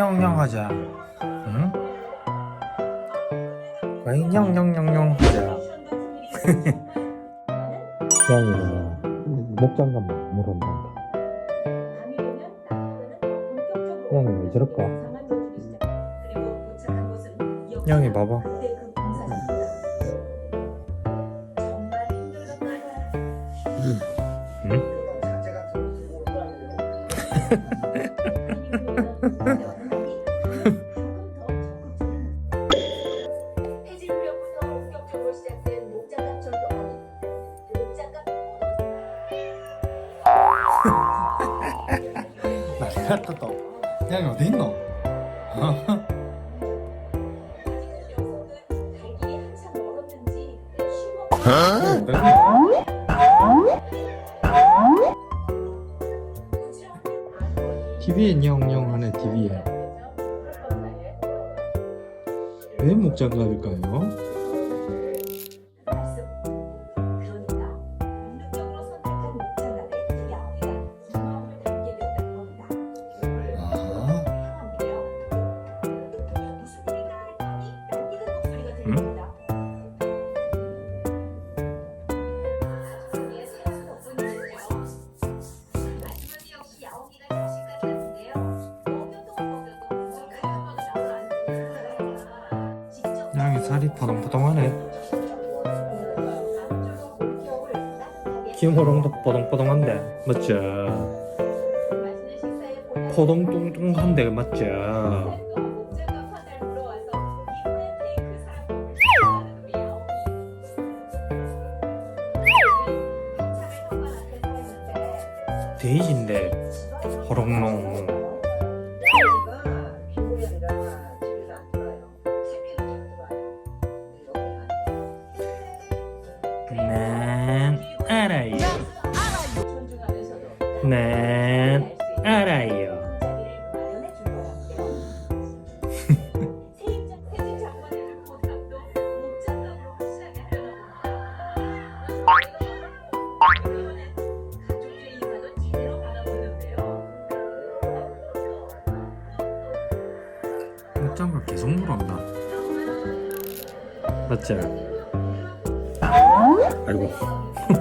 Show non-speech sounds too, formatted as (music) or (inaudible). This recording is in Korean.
냥냥 하자. 응? 과연 냥냥냥냥 하자. 태양이는 목장갑만 물어본다. 형이 왜 저럴까? 형이 봐봐. 응? (laughs) (laughs) 또. 형이 어디 있노? 쉼없이 TV에 냥냥하네 TV에. 왜 목장갑일까요? 살이 포동포동하네. 김호롱도 뽀동뽀동한데 맞죠? 포동뚱뚱한데 맞죠? 데이지인데 호롱롱. 난 알아요. 난 알아요. 목장갑 계속 물어온다. 맞지? 어? 아이고.